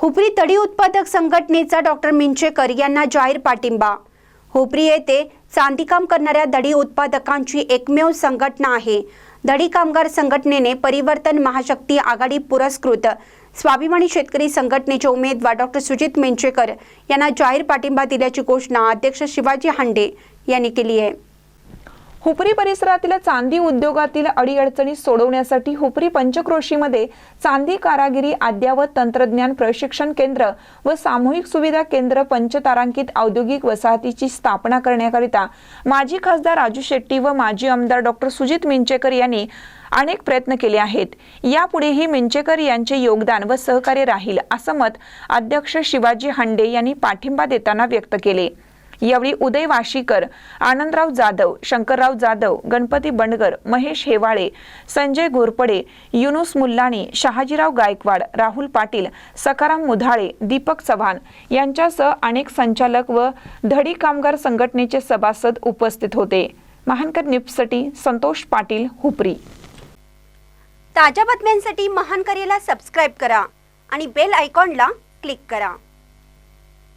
हुपरी तडी उत्पादक संघटनेचा डॉक्टर मिंचेकर यांना जाहीर पाठिंबा. हुपरी येथे चांदीकाम करणाऱ्या दडी उत्पादकांची एकमेव संघटना आहे. दडी कामगार संघटनेने परिवर्तन महाशक्ती आघाडी पुरस्कृत. स्वाभिमानी शेतकरी संघटनेचे उमेदवार डॉक्टर सुजित मिंचेकर यांना जाहीर पाठिंबा दिल्याची घोषणा अध्यक्ष शिवाजी हांडे यांनी केली आहे. हुपरी परिसरातील चांदी उद्योगातील अडीअडचणी सोडवण्यासाठी हुपरी पंचक्रोशीमध्ये चांदी कारागिरी अद्ययावत तंत्रज्ञान प्रशिक्षण केंद्र व सामूहिक सुविधा केंद्र पंचतारांकित औद्योगिक वसाहतीची स्थापना करण्याकरिता माजी खासदार राजू शेट्टी व माजी आमदार डॉक्टर सुजित मिंचेकर यांनी अनेक प्रयत्न केले आहेत. यापुढेही मिंचेकर यांचे योगदान व सहकार्य राहील असं मत अध्यक्ष शिवाजी हांडे यांनी पाठिंबा देताना व्यक्त केले. यावेळी उदय वाशीकर आनंदराव जाधव शंकरराव जाधव गणपती बंडगर महेश हेवाळे संजय घोरपडे युनुस मुल्लाणी शहाजीराव गायकवाड राहुल पाटील सकाराम मुधाळे दीपक चव्हाण यांच्यासह अनेक संचालक व धडी कामगार संघटनेचे सभासद उपस्थित होते. महानकर निप्ससाठी संतोष पाटील हुपरी. ताज्या बातम्यांसाठी महानकरेला सबस्क्राईब करा आणि बेल आयकॉनला क्लिक करा.